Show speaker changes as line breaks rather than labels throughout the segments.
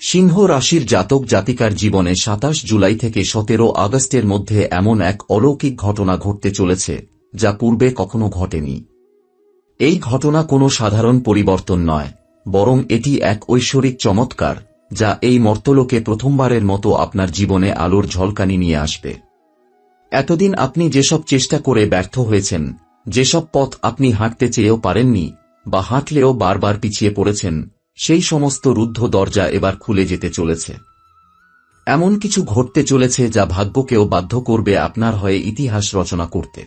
সিংহ রাশির জাতক জাতিকার জীবনে সাতাশ জুলাই থেকে সতেরো আগস্টের মধ্যে এমন এক অলৌকিক ঘটনা ঘটতে চলেছে, যা পূর্বে কখনো ঘটেনি। এই ঘটনা কোনো সাধারণ পরিবর্তন নয়, বরং এটি এক ঐশ্বরিক চমৎকার, যা এই মর্তলোকে প্রথমবারের মতো আপনার জীবনে আলোর ঝলকানি নিয়ে আসবে। এতদিন আপনি যেসব চেষ্টা করে ব্যর্থ হয়েছেন, যেসব পথ আপনি হাঁটতে চেয়েও পারেননি, বা হাঁটলেও বারবার পিছিয়ে পড়েছেন সেই সমস্ত রুদ্ধ দরজা এবার খুলে যেতে চলেছে। এমন কিছু ঘটতে চলেছে যা ভাগ্যকেও বাধ্য করবে আপনার হয়ে ইতিহাস রচনা করতে।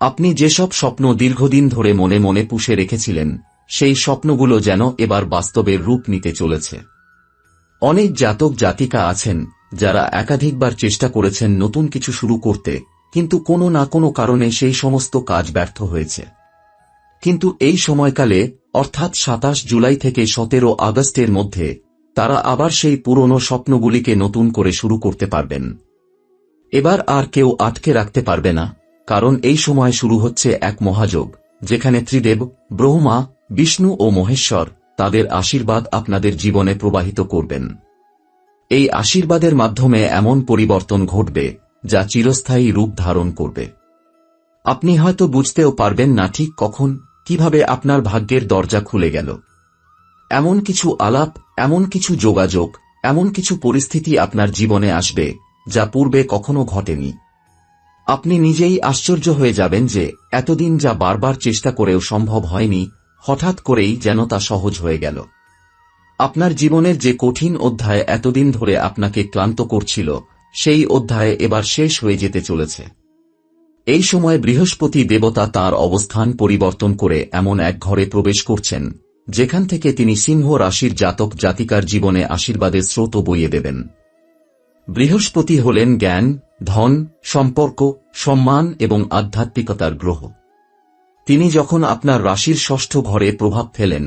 আপনি যেসব স্বপ্ন দীর্ঘদিন ধরে মনে মনে পুষে রেখেছিলেন, সেই স্বপ্নগুলো যেন এবার বাস্তবের রূপ নিতে চলেছে। অনেক জাতক জাতিকা আছেন, যারা একাধিকবার চেষ্টা করেছেন নতুন কিছু শুরু করতে, কিন্তু কোনো না কোনো কারণে সেই সমস্ত কাজ ব্যর্থ হয়েছে। কিন্তু এই সময়কালে, অর্থাৎ সাতাশ জুলাই থেকে সতেরো আগস্টের মধ্যে, তারা আবার সেই পুরনো স্বপ্নগুলিকে নতুন করে শুরু করতে পারবেন। এবার আর কেউ আটকে রাখতে পারবে না, কারণ এই সময় শুরু হচ্ছে এক মহাযোগ, যেখানে ত্রিদেব, ব্রহ্মা, বিষ্ণু ও মহেশ্বর তাদের আশীর্বাদ আপনাদের জীবনে প্রবাহিত করবেন। এই আশীর্বাদের মাধ্যমে এমন পরিবর্তন ঘটবে, যা চিরস্থায়ী রূপ ধারণ করবে। আপনি হয়তো বুঝতেও পারবেন না ঠিক কখন কীভাবে আপনার ভাগ্যের দরজা খুলে গেল? এমন কিছু আলাপ, এমন কিছু যোগাযোগ, এমন কিছু পরিস্থিতি আপনার জীবনে আসবে, যা পূর্বে কখনো ঘটেনি। আপনি নিজেই আশ্চর্য হয়ে যাবেন যে, এতদিন যা বারবার চেষ্টা করেও সম্ভব হয়নি, হঠাৎ করেই যেন তা সহজ হয়ে গেল। আপনার জীবনের যে কঠিন অধ্যায় এতদিন ধরে আপনাকে ক্লান্ত করছিল, সেই অধ্যায়ে এবার শেষ হয়ে যেতে চলেছে। এই সময় বৃহস্পতি দেবতা তার অবস্থান পরিবর্তন করে এমন এক ঘরে প্রবেশ করছেন, যেখান থেকে তিনি সিংহ রাশির জাতক জাতিকার জীবনে আশীর্বাদের স্রোত বইয়ে দেবেন। বৃহস্পতি হলেন জ্ঞান, ধন, সম্পর্ক, সম্মান এবং আধ্যাত্মিকতার গ্রহ। তিনি যখন আপনার রাশির ষষ্ঠ ঘরে প্রভাব ফেলেন,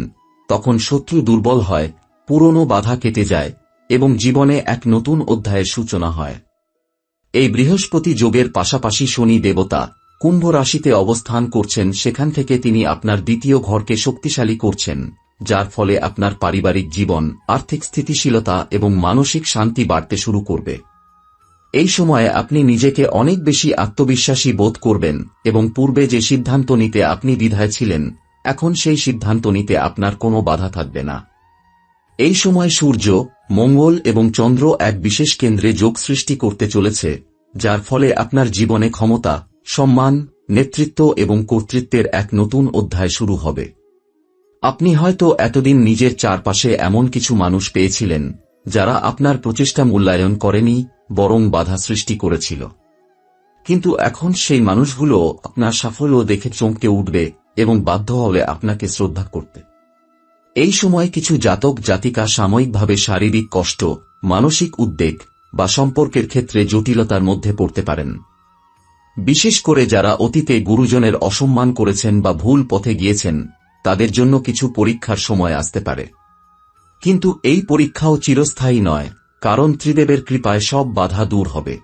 তখন শত্রু দুর্বল হয়, পুরনো বাধা কেটে যায় এবং জীবনে এক নতুন অধ্যায়ের সূচনা হয়। এই বৃহস্পতি যোগের পাশাপাশি শনি দেবতা কুম্ভ রাশিতে অবস্থান করছেন, সেখান থেকে তিনি আপনার দ্বিতীয় ঘরকে শক্তিশালী করছেন, যার ফলে আপনার পারিবারিক জীবন, আর্থিক স্থিতিশীলতা এবং মানসিক শান্তি বাড়তে শুরু করবে। এই সময়ে আপনি নিজেকে অনেক বেশি আত্মবিশ্বাসী বোধ করবেন এবং পূর্বে যে সিদ্ধান্ত নিতে আপনি দ্বিধায় ছিলেন, এখন সেই সিদ্ধান্ত নিতে আপনার কোনো বাধা থাকবে না। এই সময় সূর্য মঙ্গল এবং চন্দ্র এক বিশেষ কেন্দ্রে যোগ সৃষ্টি করতে চলেছে, যার ফলে আপনার জীবনে ক্ষমতা, সম্মান, নেতৃত্ব এবং কর্তৃত্বের এক নতুন অধ্যায় শুরু হবে। আপনি হয়তো এতদিন নিজের চারপাশে এমন কিছু মানুষ পেয়েছিলেন, যারা আপনার প্রচেষ্টা মূল্যায়ন করেনি, বরং বাধা সৃষ্টি করেছিল। কিন্তু এখন সেই মানুষগুলো আপনার সাফল্য দেখে চমকে উঠবে এবং বাধ্য হলে আপনাকে শ্রদ্ধা করতে। এই সময় কিছু জাতক জাতিকা সাময়িকভাবে শারীরিক কষ্ট, মানসিক উদ্বেগ বা সম্পর্কের ক্ষেত্রে জটিলতার মধ্যে পড়তে পারেন। বিশেষ করে যারা অতীতে গুরুজনের অসম্মান করেছেন বা ভুল পথে গিয়েছেন, তাদের জন্য কিছু পরীক্ষার সময় আসতে পারে। কিন্তু এই পরীক্ষাও চিরস্থায়ী নয়, কারণ ত্রিদেবের কৃপায় সব বাধা দূর হবে।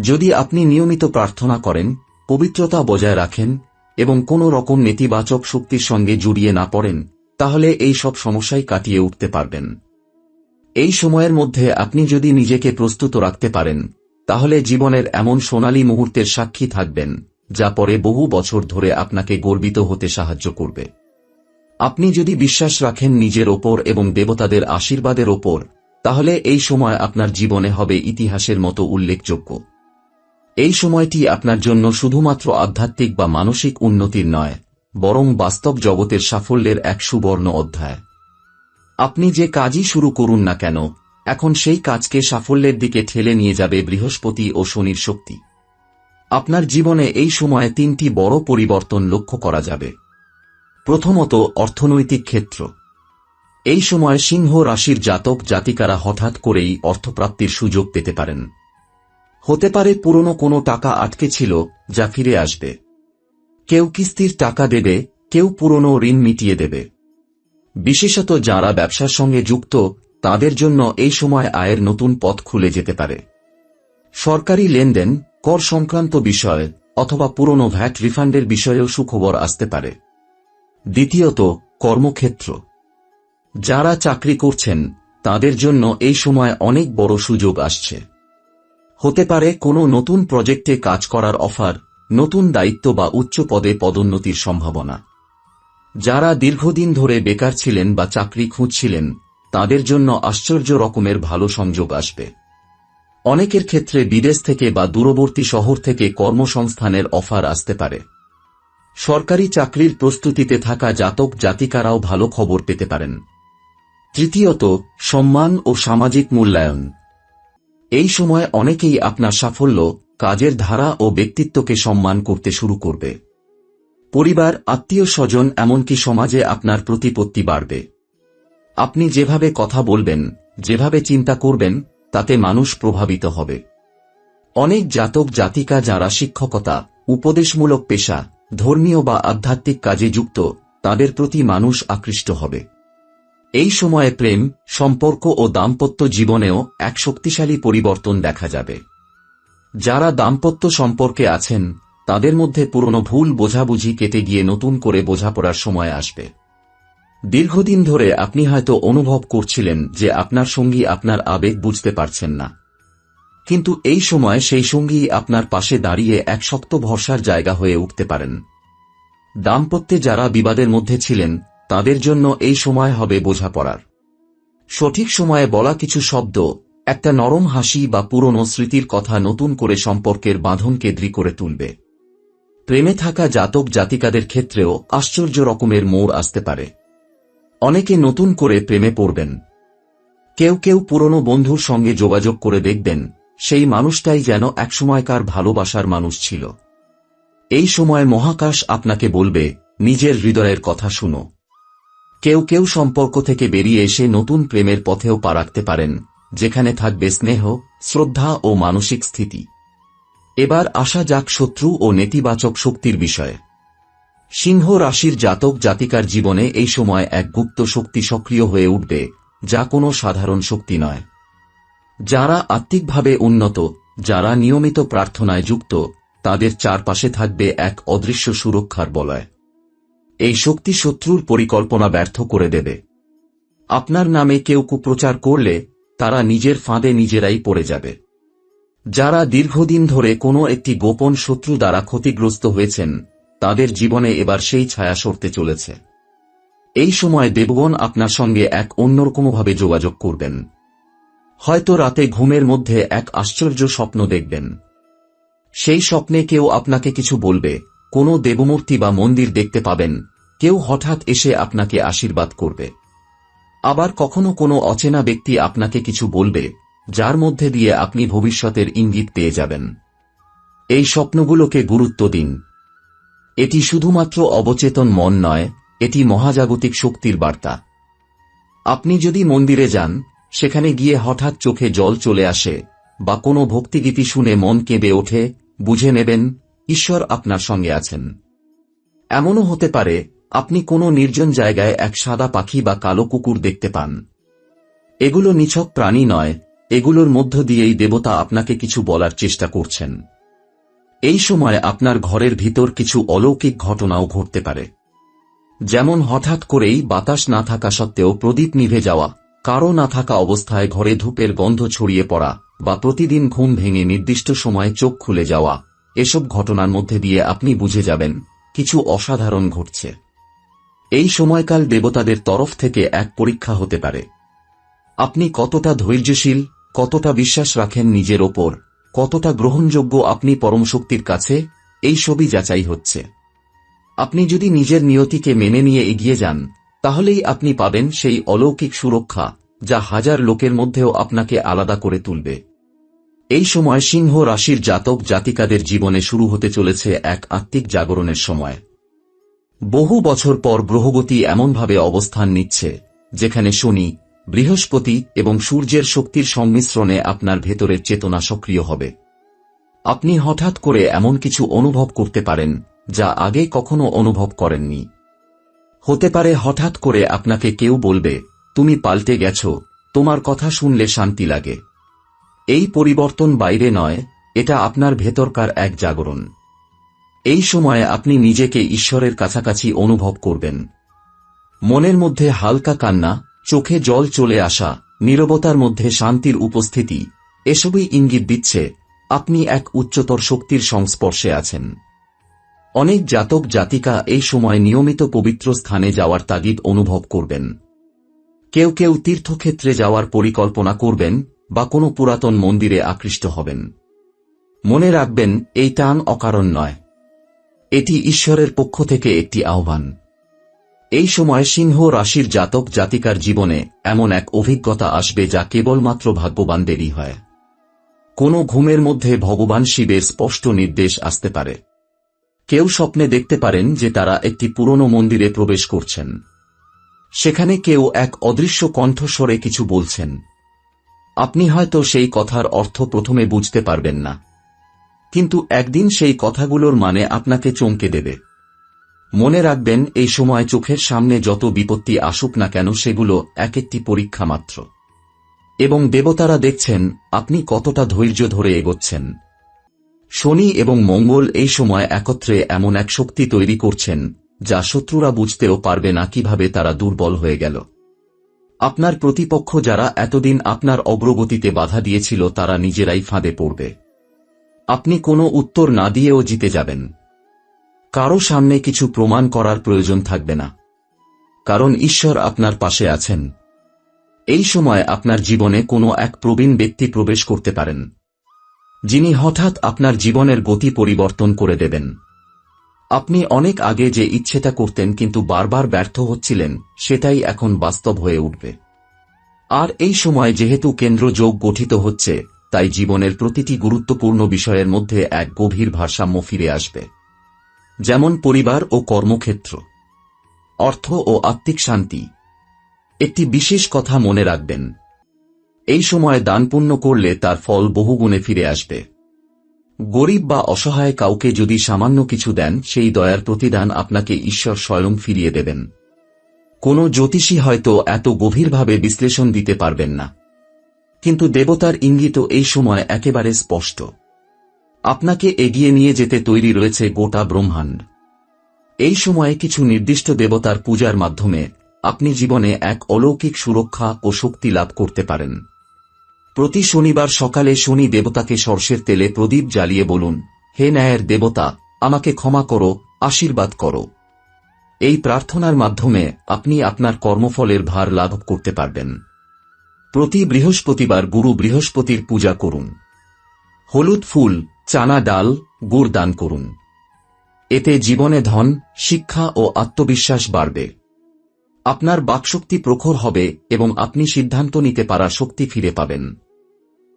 যদি আপনি নিয়মিত প্রার্থনা করেন, পবিত্রতা বজায় রাখেন এবং কোনো রকম নেতিবাচক শক্তির সঙ্গে জড়িয়ে না পড়েন তাহলে এই সব সমস্যাই কাটিয়ে উঠতে পারবেন। এই সময়ের মধ্যে আপনি যদি নিজেকে প্রস্তুত রাখতে পারেন, তাহলে জীবনের এমন সোনালী মুহূর্তের সাক্ষী থাকবেন, যা পরে বহু বছর ধরে আপনাকে গর্বিত হতে সাহায্য করবে। আপনি যদি বিশ্বাস রাখেন নিজের ওপর এবং দেবতাদের আশীর্বাদের ওপর, তাহলে এই সময় আপনার জীবনে হবে ইতিহাসের মতো উল্লেখযোগ্য। এই সময়টি আপনার জন্য শুধুমাত্র আধ্যাত্মিক বা মানসিক উন্নতির নয় বরং বাস্তব জগতের সাফল্যের এক সুবর্ণ অধ্যায়। আপনি যে কাজই শুরু করুন না কেন, এখন সেই কাজকে সাফল্যের দিকে ঠেলে নিয়ে যাবে বৃহস্পতি ও শনির শক্তি। আপনার জীবনে এই সময়ে তিনটি বড় পরিবর্তন লক্ষ্য করা যাবে। প্রথমত, অর্থনৈতিক ক্ষেত্র। এই সময় সিংহ রাশির জাতক জাতিকারা হঠাৎ করেই অর্থপ্রাপ্তির সুযোগ পেতে পারেন। হতে পারে পুরনো কোনো টাকা আটকে ছিল, যা ফিরে আসবে। কেউ কিস্তির টাকা দেবে, কেউ পুরনো ঋণ মিটিয়ে দেবে। বিশেষত যারা ব্যবসার সঙ্গে যুক্ত, তাদের জন্য এই সময় আয়ের নতুন পথ খুলে যেতে পারে। সরকারি লেনদেন, কর সংক্রান্ত বিষয়, অথবা পুরনো ভ্যাট রিফান্ডের বিষয়েও সুখবর আসতে পারে। দ্বিতীয়ত, কর্মক্ষেত্র। যারা চাকরি করছেন, তাদের জন্য এই সময় অনেক বড় সুযোগ আসছে। হতে পারে কোনো নতুন প্রজেক্টে কাজ করার অফার নতুন দায়িত্ব বা উচ্চ পদে পদোন্নতির সম্ভাবনা। যারা দীর্ঘদিন ধরে বেকার ছিলেন বা চাকরি খুঁজছিলেন, তাদের জন্য আশ্চর্য রকমের ভালো সংযোগ আসবে। অনেকের ক্ষেত্রে বিদেশ থেকে বা দূরবর্তী শহর থেকে কর্মসংস্থানের অফার আসতে পারে। সরকারি চাকরির প্রস্তুতিতে থাকা জাতক জাতিকারাও ভালো খবর পেতে পারেন। তৃতীয়ত, সম্মান ও সামাজিক মূল্যায়ন। এই সময় অনেকেই আপনার সাফল্য কাজের ধারা ও ব্যক্তিত্বকে সম্মান করতে শুরু করবে। পরিবার, আত্মীয় স্বজন, এমনকি সমাজে আপনার প্রতিপত্তি বাড়বে। আপনি যেভাবে কথা বলবেন, যেভাবে চিন্তা করবেন, তাতে মানুষ প্রভাবিত হবে। অনেক জাতক, জাতিকা যারা শিক্ষকতা, উপদেশমূলক পেশা, ধর্মীয় বা আধ্যাত্মিক কাজে যুক্ত, তাদের প্রতি মানুষ আকৃষ্ট হবে। এই সময়ে প্রেম, সম্পর্ক ও দাম্পত্য জীবনেও এক শক্তিশালী পরিবর্তন দেখা যাবে। যারা দাম্পত্য সম্পর্কে আছেন, তাদের মধ্যে পুরনো ভুল বোঝাবুঝি কেটে গিয়ে নতুন করে বোঝাপড়ার সময় আসবে। দীর্ঘদিন ধরে আপনি হয়তো অনুভব করছিলেন যে আপনার সঙ্গী আপনার আবেগ বুঝতে পারছেন না। কিন্তু এই সময় সেই সঙ্গী আপনার পাশে দাঁড়িয়ে এক শক্ত ভরসার জায়গা হয়ে উঠতে পারেন। দাম্পত্যে যারা বিবাদের মধ্যে ছিলেন, তাদের জন্য এই সময় হবে বোঝাপড়ার। সঠিক সময়ে বলা কিছু শব্দ একটা নরম হাসি বা পুরনো স্মৃতির কথা নতুন করে সম্পর্কের বাঁধনকে দৃঢ় করে তুলবে। প্রেমে থাকা জাতক জাতিকাদের ক্ষেত্রেও আশ্চর্য রকমের মোড় আসতে পারে। অনেকে নতুন করে প্রেমে পড়বেন। কেউ কেউ পুরনো বন্ধুর সঙ্গে যোগাযোগ করে দেখবেন, সেই মানুষটাই যেন একসময়কার ভালোবাসার মানুষ ছিল। এই সময় মহাকাশ আপনাকে বলবে, নিজের হৃদয়ের কথা শুনো। কেউ কেউ সম্পর্ক থেকে বেরিয়ে এসে নতুন প্রেমের পথেও পা রাখতে পারেন যেখানে থাকবে স্নেহ, শ্রদ্ধা ও মানসিক স্থিতি। এবার আসা যাক শত্রু ও নেতিবাচক শক্তির বিষয়ে। সিংহ রাশির জাতক জাতিকার জীবনে এই সময় এক গুপ্ত শক্তি সক্রিয় হয়ে উঠবে, যা কোনো সাধারণ শক্তি নয়। যারা আত্মিকভাবে উন্নত, যারা নিয়মিত প্রার্থনায় যুক্ত, তাদের চারপাশে থাকবে এক অদৃশ্য সুরক্ষার বলয়। এই শক্তি শত্রুর পরিকল্পনা ব্যর্থ করে দেবে। আপনার নামে কেউ কুপ্রচার করলে তারা নিজের ফাঁদে নিজেরাই পড়ে যাবে। যারা দীর্ঘদিন ধরে কোনো একটি গোপন শত্রু দ্বারা ক্ষতিগ্রস্ত হয়েছেন, তাদের জীবনে এবার সেই ছায়া সরতে চলেছে। এই সময় দেবগণ আপনার সঙ্গে এক অন্যরকমভাবে যোগাযোগ করবেন। হয়তো রাতে ঘুমের মধ্যে এক আশ্চর্য স্বপ্ন দেখবেন। সেই স্বপ্নে কেউ আপনাকে কিছু বলবে, কোনো দেবমূর্তি বা মন্দির দেখতে পাবেন, কেউ হঠাৎ এসে আপনাকে আশীর্বাদ করবে। আবার কখনো কোনো অচেনা ব্যক্তি আপনাকে কিছু বলবে, যার মধ্যে দিয়ে আপনি ভবিষ্যতের ইঙ্গিত পেয়ে যাবেন। এই স্বপ্নগুলোকে গুরুত্ব দিন। এটি শুধুমাত্র অবচেতন মন নয়, এটি মহাজাগতিক শক্তির বার্তা। আপনি যদি মন্দিরে যান, সেখানে গিয়ে হঠাৎ চোখে জল চলে আসে, বা কোনো ভক্তিগীতি শুনে মন কেঁদে ওঠে, বুঝে নেবেন, ঈশ্বর আপনার সঙ্গে আছেন। এমনও হতে পারে আপনি কোনো নির্জন জায়গায় এক সাদা পাখি বা কালো কুকুর দেখতে পান। এগুলো নিছক প্রাণী নয়, এগুলোর মধ্য দিয়েই দেবতা আপনাকে কিছু বলার চেষ্টা করছেন। এই সময় আপনার ঘরের ভিতর কিছু অলৌকিক ঘটনাও ঘটতে পারে। যেমন হঠাৎ করেই বাতাস না থাকা সত্ত্বেও প্রদীপ নিভে যাওয়া কারও না থাকা অবস্থায় ঘরে ধূপের গন্ধ ছড়িয়ে পড়া, বা প্রতিদিন ঘুম ভেঙে নির্দিষ্ট সময়ে চোখ খুলে যাওয়া, এসব ঘটনার মধ্যে দিয়ে আপনি বুঝে যাবেন, কিছু অসাধারণ ঘটছে। এই সময়কাল দেবতাদের তরফ থেকে এক পরীক্ষা হতে পারে। আপনি কতটা ধৈর্যশীল, কতটা বিশ্বাস রাখেন নিজের ওপর, কতটা গ্রহণযোগ্য আপনি পরমশক্তির কাছে, এই সবই যাচাই হচ্ছে। আপনি যদি নিজের নিয়তিকে মেনে নিয়ে এগিয়ে যান, তাহলেই আপনি পাবেন সেই অলৌকিক সুরক্ষা যা হাজার লোকের মধ্যেও আপনাকে আলাদা করে তুলবে। এই সময় সিংহ রাশির জাতক জাতিকাদের জীবনে শুরু হতে চলেছে এক আত্মিক জাগরণের সময়। বহু বছর পর গ্রহগতি এমনভাবে অবস্থান নিচ্ছে, যেখানে শনি, বৃহস্পতি এবং সূর্যের শক্তির সংমিশ্রণে আপনার ভেতরের চেতনা সক্রিয় হবে। আপনি হঠাৎ করে এমন কিছু অনুভব করতে পারেন, যা আগে কখনো অনুভব করেননি। হতে পারে হঠাৎ করে আপনাকে কেউ বলবে, তুমি পাল্টে গেছ, তোমার কথা শুনলে শান্তি লাগে। এই পরিবর্তন বাইরে নয়, এটা আপনার ভেতরকার এক জাগরণ। এই সময়ে আপনি নিজেকে ঈশ্বরের কাছাকাছি অনুভব করবেন। মনের মধ্যে হালকা কান্না, চোখে জল চলে আসা, নীরবতার মধ্যে শান্তির উপস্থিতি, এসবই ইঙ্গিত দিচ্ছে আপনি এক উচ্চতর শক্তির সংস্পর্শে আছেন। অনেক জাতক জাতিকা এই সময় নিয়মিত পবিত্র স্থানে যাওয়ার তাগিদ অনুভব করবেন। কেউ কেউ তীর্থক্ষেত্রে যাওয়ার পরিকল্পনা করবেন বা কোনো পুরাতন মন্দিরে আকৃষ্ট হবেন। মনে রাখবেন, এই টান অকারণ নয়। এটি ঈশ্বরের পক্ষ থেকে একটি আহ্বান। এই সময় সিংহ রাশির জাতক জাতিকার জীবনে এমন এক অভিজ্ঞতা আসবে যা কেবলমাত্র ভাগ্যবানদেরই হয়। কোনো ঘুমের মধ্যে ভগবান শিবের স্পষ্ট নির্দেশ আসতে পারে। কেউ স্বপ্নে দেখতে পারেন যে তারা একটি পুরনো মন্দিরে প্রবেশ করছেন। সেখানে কেউ এক অদৃশ্য কণ্ঠস্বরে কিছু বলছেন। আপনি হয়তো সেই কথার অর্থ প্রথমে বুঝতে পারবেন না। কিন্তু একদিন সেই কথাগুলোর মানে আপনাকে চমকে দেবে। মনে রাখবেন, এই সময় চোখের সামনে যত বিপত্তি আসুক না কেন, সেগুলো এক একটি পরীক্ষা মাত্র। এবং দেবতারা দেখছেন, আপনি কতটা ধৈর্য ধরে এগোচ্ছেন। শনি এবং মঙ্গল এই সময় একত্রে এমন এক শক্তি তৈরি করছেন, যা শত্রুরা বুঝতেও পারবে না কীভাবে তারা দুর্বল হয়ে গেল। আপনার প্রতিপক্ষ যারা এতদিন আপনার অগ্রগতিতে বাধা দিয়েছিল, তারা নিজেরাই ফাঁদে পড়বে। আপনি কোনো উত্তর না দিয়েও জিতে যাবেন। কারও সামনে কিছু প্রমাণ করার প্রয়োজন থাকবে না। কারণ ঈশ্বর আপনার পাশে আছেন। এই সময় আপনার জীবনে কোনো এক প্রবীণ ব্যক্তি প্রবেশ করতে পারেন। যিনি হঠাৎ আপনার জীবনের গতি পরিবর্তন করে দেবেন। আপনি অনেক আগে যে ইচ্ছেটা করতেন কিন্তু বারবার ব্যর্থ হচ্ছিলেন, সেটাই এখন বাস্তব হয়ে উঠবে। আর এই সময় যেহেতু কেন্দ্র যোগ গঠিত হচ্ছে তাই জীবনের প্রতিটি গুরুত্বপূর্ণ বিষয়ের মধ্যে এক গভীর ভারসাম্য ফিরে আসবে। যেমন পরিবার ও কর্মক্ষেত্র। অর্থ ও আত্মিক শান্তি। একটি বিশেষ কথা মনে রাখবেন। এই সময় দান পুণ্য করলে তার ফল বহুগুণে ফিরে আসবে। গরিব বা অসহায় কাউকে যদি সামান্য কিছু দেন, সেই দয়ার প্রতিদান আপনাকে ঈশ্বর স্বয়ং ফিরিয়ে দেবেন। কোনো জ্যোতিষী হয়তো এত গভীরভাবে বিশ্লেষণ দিতে পারবেন না। কিন্তু দেবতার ইঙ্গিত এই সময় একেবারে স্পষ্ট। আপনাকে এগিয়ে নিয়ে যেতে তৈরি রয়েছে গোটা ব্রহ্মাণ্ড। এই সময়ে কিছু নির্দিষ্ট দেবতার পূজার মাধ্যমে আপনি জীবনে এক অলৌকিক সুরক্ষা ও শক্তি লাভ করতে পারেন। প্রতি শনিবার সকালে শনি দেবতাকে সর্ষের তেলে প্রদীপ জ্বালিয়ে বলুন, হে ন্যায়ের দেবতা, আমাকে ক্ষমা করো, আশীর্বাদ করো। এই প্রার্থনার মাধ্যমে আপনি আপনার কর্মফলের ভার লাভ করতে পারবেন। প্রতি বৃহস্পতিবার গুরু বৃহস্পতির পূজা করুন। হলুদ ফুল, চানা ডাল, গুড় দান করুন। এতে জীবনে ধন, শিক্ষা ও আত্মবিশ্বাস বাড়বে। আপনার বাকশক্তি প্রখর হবে এবং আপনি সিদ্ধান্ত নিতে পারা শক্তি ফিরে পাবেন।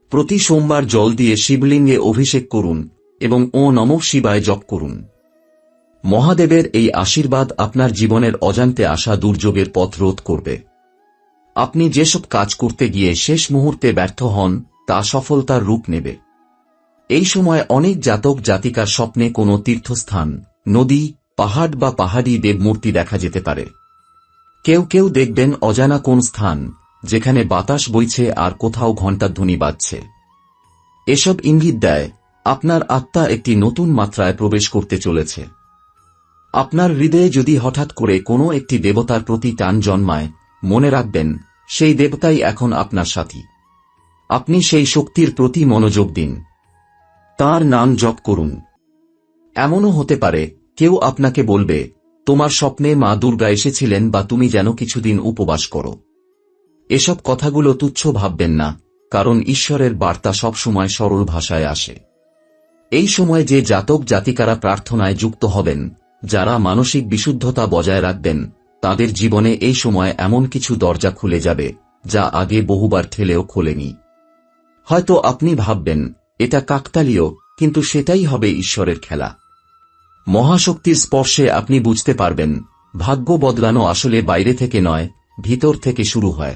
প্রতি সোমবার জল দিয়ে শিবলিঙ্গে অভিষেক করুন এবং ও নম শিবায় জপ করুন। মহাদেবের এই আশীর্বাদ আপনার জীবনের অজান্তে আসা দুর্যোগের পথ রোধ করবে। আপনি যেসব কাজ করতে গিয়ে শেষ মুহূর্তে ব্যর্থ হন, তা সফলতার রূপ নেবে। এই সময় অনেক জাতক জাতিকার স্বপ্নে কোনো তীর্থস্থান, নদী, পাহাড় বা পাহাড়ি দেবমূর্তি দেখা যেতে পারে। কেউ কেউ দেখবেন অজানা কোন স্থান, যেখানে বাতাস বইছে আর কোথাও ঘণ্টাধ্বনি বাজছে। এসব ইঙ্গিত দেয়, আপনার আত্মা একটি নতুন মাত্রায় প্রবেশ করতে চলেছে। আপনার হৃদয়ে যদি হঠাৎ করে কোনো একটি দেবতার প্রতি টান জন্মায়, মনে রাখবেন সেই দেবতাই এখন আপনার সাথী। আপনি সেই শক্তির প্রতি মনোযোগ দিন। তার নাম জপ করুন। এমনও হতে পারে, কেউ আপনাকে বলবে, তোমার স্বপ্নে মা দুর্গা এসেছিলেন বা তুমি যেন কিছুদিন উপবাস করো। এসব কথাগুলো তুচ্ছ ভাববেন না, কারণ ঈশ্বরের বার্তা সবসময় সরল ভাষায় আসে। এই সময় যে জাতক জাতিকারা প্রার্থনায় যুক্ত হবেন, যারা মানসিক বিশুদ্ধতা বজায় রাখবেন তাদের জীবনে এই সময় এমন কিছু দরজা খুলে যাবে, যা আগে বহুবার ঠেলেও খোলেনি। হয়তো আপনি ভাববেন, এটা কাকতালীয়, কিন্তু সেটাই হবে ঈশ্বরের খেলা। মহাশক্তির স্পর্শে আপনি বুঝতে পারবেন, ভাগ্য বদলানো আসলে বাইরে থেকে নয়, ভিতর থেকে শুরু হয়।